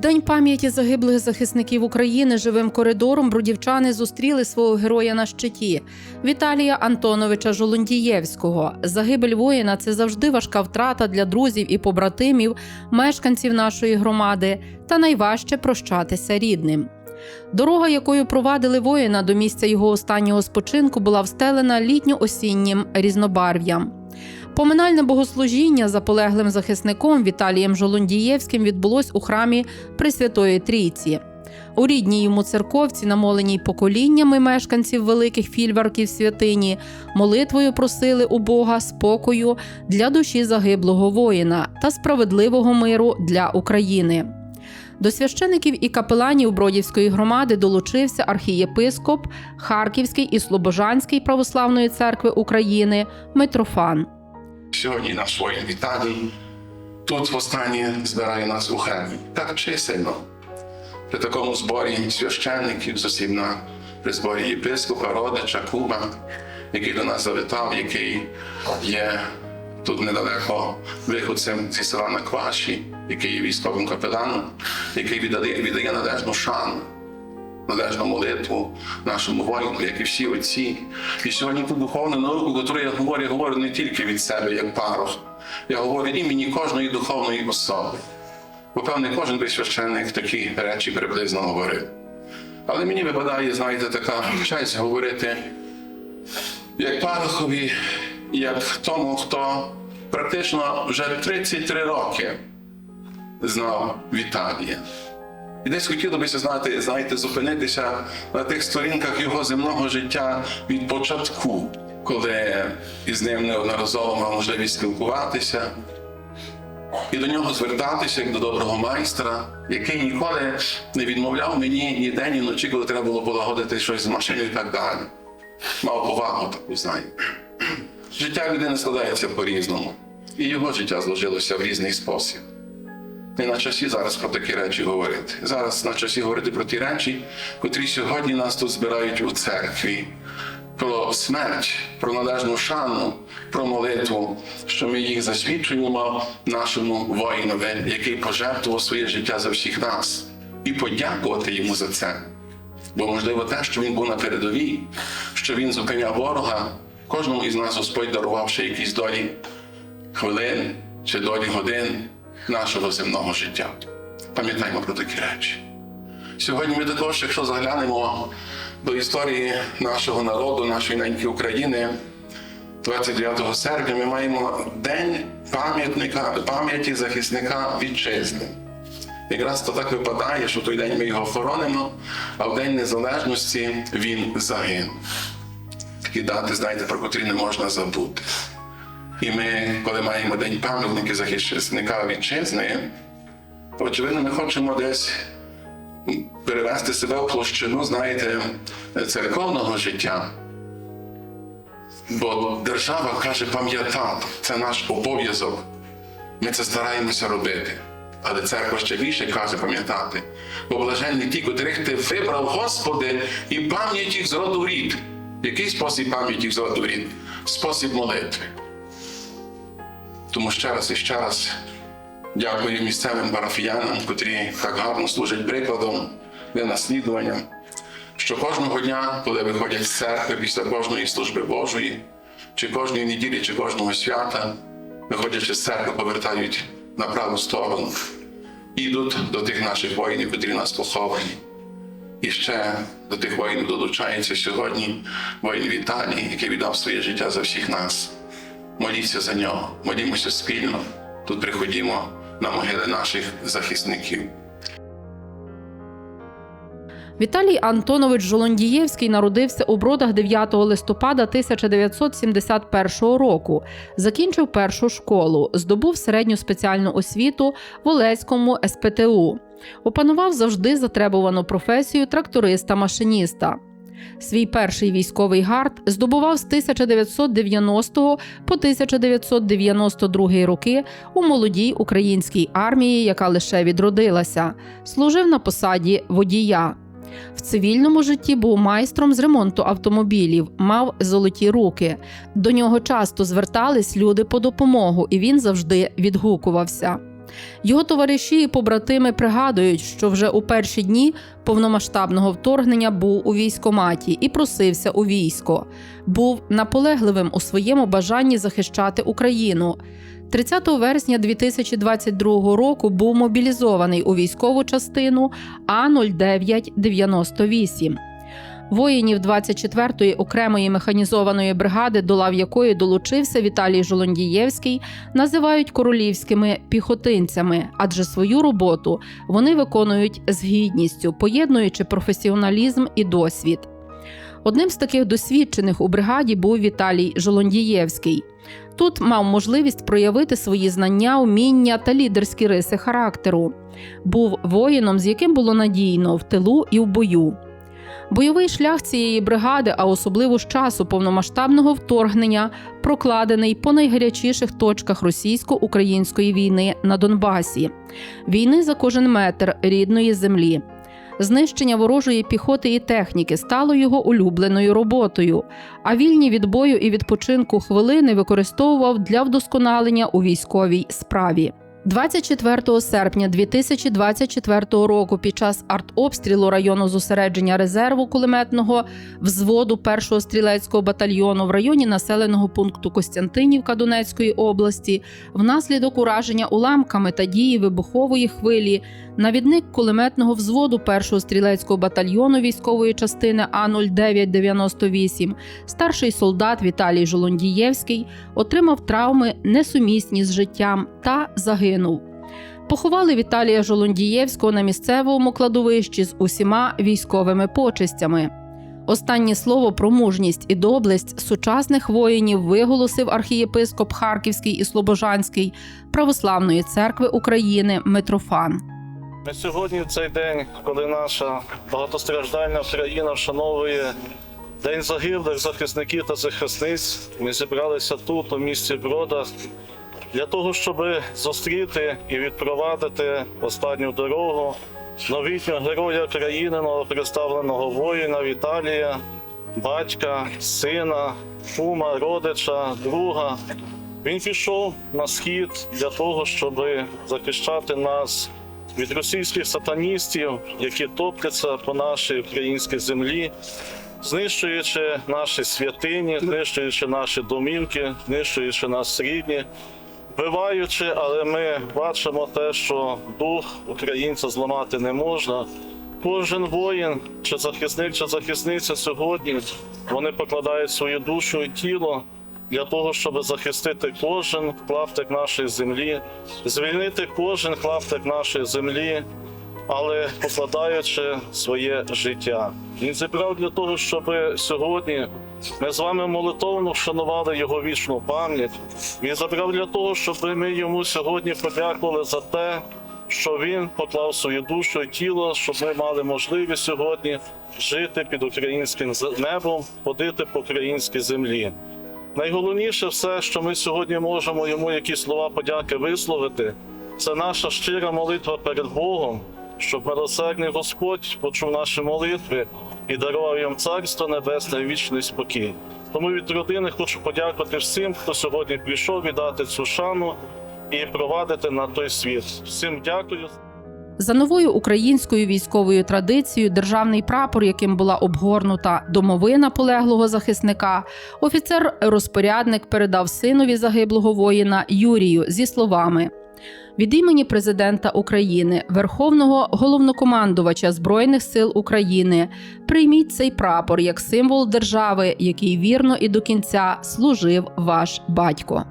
день пам'яті загиблих захисників України живим коридором брудівчани зустріли свого героя на щиті Віталія Антоновича Жолундієвського. Загибель воїна це завжди важка втрата для друзів і побратимів, мешканців нашої громади, та найважче прощатися рідним. Дорога, якою провадили воїна до місця його останнього спочинку, була встелена літньо-осіннім різнобарв'ям. Поминальне богослужіння за полеглим захисником Віталієм Жолундієвським відбулось у храмі Пресвятої Трійці. У рідній йому церковці, намоленій поколіннями мешканців великих фільварків святині, молитвою просили у Бога спокою для душі загиблого воїна та справедливого миру для України. До священиків і капеланів Бродівської громади долучився архієпископ Харківський і Слобожанський православної церкви України Митрофан. Сьогодні наш воїн Віталій тут востаннє збирає нас у храмі. Так чисельно. При такому зборі священників з усім на при зборі єпископа, родича, Куба, який до нас завітав, який є тут недалеко виходцем зі села Накваші, який є військовим капеланом, який віддає, віддає належну шану належну молитву нашому воїну, як і всі отці. І сьогодні ту духовну науку, яку я говорю, я говорю не тільки від себе, як парох, я говорю імені кожної духовної особи. Бо певне, кожен би священник такі речі приблизно говорив. Але мені випадає, знаєте, така честь говорити як парохові, як тому, хто практично вже 33 роки знав Віталія. І десь хотіло б знати, знаєте, зупинитися на тих сторінках його земного життя від початку, коли із ним неодноразово мав можливість спілкуватися і до нього звертатися як до доброго майстра, який ніколи не відмовляв мені ні день, ні вночі, коли треба було полагодити щось з машиною і так далі. Мав повагу таку, знаєте. Життя людини складається по-різному, і його життя зложилося в різний спосіб. Не на часі зараз про такі речі говорити. Зараз на часі говорити про ті речі, котрі сьогодні нас тут збирають у церкві. Про смерть, про належну шану, про молитву, що ми їх засвідчуємо нашому воїнові, який пожертвував своє життя за всіх нас, і подякувати йому за це. Бо, можливо, те, що він був на передовій, що він зупиняв ворога, кожному із нас Господь дарував ще якісь долі хвилин чи долі годин нашого земного життя. Пам'ятаємо про такі речі. Сьогодні ми також, якщо заглянемо до історії нашого народу, нашої неньки України, 29 серпня ми маємо День пам'ятника пам'яті захисника вітчизни. Якраз то так випадає, що той день ми його хоронимо, а в День Незалежності він загинув. Такі дати, знаєте, про котрі не можна забути. І ми, коли маємо День пам'ятника захисника вітчизни, очевидно, ми хочемо десь перевести себе в площину, знаєте, церковного життя. Бо держава каже пам'ятати, це наш обов'язок. Ми це стараємося робити. Але церква ще більше каже пам'ятати. Бо блаженні ті, котрих ти вибрав, Господи, і пам'ять їх з роду рід. Який спосіб пам'яті їх з роду рід? Спосіб молитви. Тому ще раз і ще раз дякую місцевим парафіянам, котрі так гарно служать прикладом для наслідування, що кожного дня, коли виходять з церкви після кожної служби Божої, чи кожної неділі, чи кожного свята, виходячи з церкви, повертають на праву сторону і йдуть до тих наших воїнів, котрі нас поховані. І ще до тих воїнів долучається сьогодні воїн Віталій, який віддав своє життя за всіх нас. Моліться за нього, молімося спільно. Тут приходімо на могили наших захисників. Віталій Антонович Жолондієвський народився у Бродах 9 листопада 1971 року. Закінчив першу школу, здобув середню спеціальну освіту в Олеському СПТУ. Опанував завжди затребувану професію тракториста-машиніста. Свій перший військовий гард здобував з 1990 по 1992 роки у молодій українській армії, яка лише відродилася. Служив на посаді водія. В цивільному житті був майстром з ремонту автомобілів, мав золоті руки. До нього часто звертались люди по допомогу, і він завжди відгукувався. Його товариші і побратими пригадують, що вже у перші дні повномасштабного вторгнення був у військоматі і просився у військо. Був наполегливим у своєму бажанні захищати Україну. 30 вересня 2022 року був мобілізований у військову частину А 0998 Воїнів 24-ї окремої механізованої бригади, до лав якої долучився Віталій Жолондієвський, називають королівськими піхотинцями, адже свою роботу вони виконують з гідністю, поєднуючи професіоналізм і досвід. Одним з таких досвідчених у бригаді був Віталій Жолондієвський. Тут мав можливість проявити свої знання, уміння та лідерські риси характеру. Був воїном, з яким було надійно в тилу і в бою. Бойовий шлях цієї бригади, а особливо з часу повномасштабного вторгнення, прокладений по найгарячіших точках російсько-української війни на Донбасі, війни за кожен метр рідної землі. Знищення ворожої піхоти і техніки стало його улюбленою роботою, а вільні від бою і відпочинку хвилини використовував для вдосконалення у військовій справі. 24 серпня 2024 року під час артобстрілу району зосередження резерву кулеметного взводу 1-го стрілецького батальйону в районі населеного пункту Костянтинівка Донецької області внаслідок ураження уламками та дії вибухової хвилі. Навідник кулеметного взводу 1-го стрілецького батальйону військової частини А0998. Старший солдат Віталій Жолондієвський отримав травми несумісні з життям та загинув. Поховали Віталія Жолондієвського на місцевому кладовищі з усіма військовими почестями. Останнє слово про мужність і доблесть сучасних воїнів виголосив архієпископ Харківський і Слобожанський Православної церкви України Митрофан. Ми сьогодні в цей день, коли наша багатостраждальна країна вшановує День загиблих захисників та захисниць, ми зібралися тут, у місті Бродах, для того, щоб зустріти і відпровадити останню дорогу новітнього героя країни, новоприставленого воїна Віталія, батька, сина, кума, родича, друга. Він пішов на схід для того, щоб захищати нас від російських сатаністів, які топляться по нашій українській землі, знищуючи наші святині, знищуючи наші домівки, знищуючи нас рідні, вбиваючи, але ми бачимо те, що дух українця зламати не можна. Кожен воїн, чи захисник, чи захисниця сьогодні, вони покладають свою душу і тіло для того, щоб захистити кожен клаптик нашої землі, звільнити кожен клаптик нашої землі, але покладаючи своє життя. Він зібрав для того, щоб сьогодні ми з вами молитовно вшанували його вічну пам'ять. Він забрав для того, щоб ми йому сьогодні подякували за те, що він поклав свою душу і тіло, щоб ми мали можливість сьогодні жити під українським небом, ходити по українській землі. Найголовніше все, що ми сьогодні можемо йому якісь слова подяки висловити, це наша щира молитва перед Богом, щоб милосердний Господь почув наші молитви і дарував їм царство небесне і вічний спокій. Тому від родини хочу подякувати всім, хто сьогодні прийшов віддати цю шану і провадити на той світ. Всім дякую. За новою українською військовою традицією, державний прапор, яким була обгорнута домовина полеглого захисника, офіцер-розпорядник передав синові загиблого воїна Юрію зі словами. Від імені президента України, Верховного головнокомандувача Збройних сил України, прийміть цей прапор як символ держави, який вірно і до кінця служив ваш батько.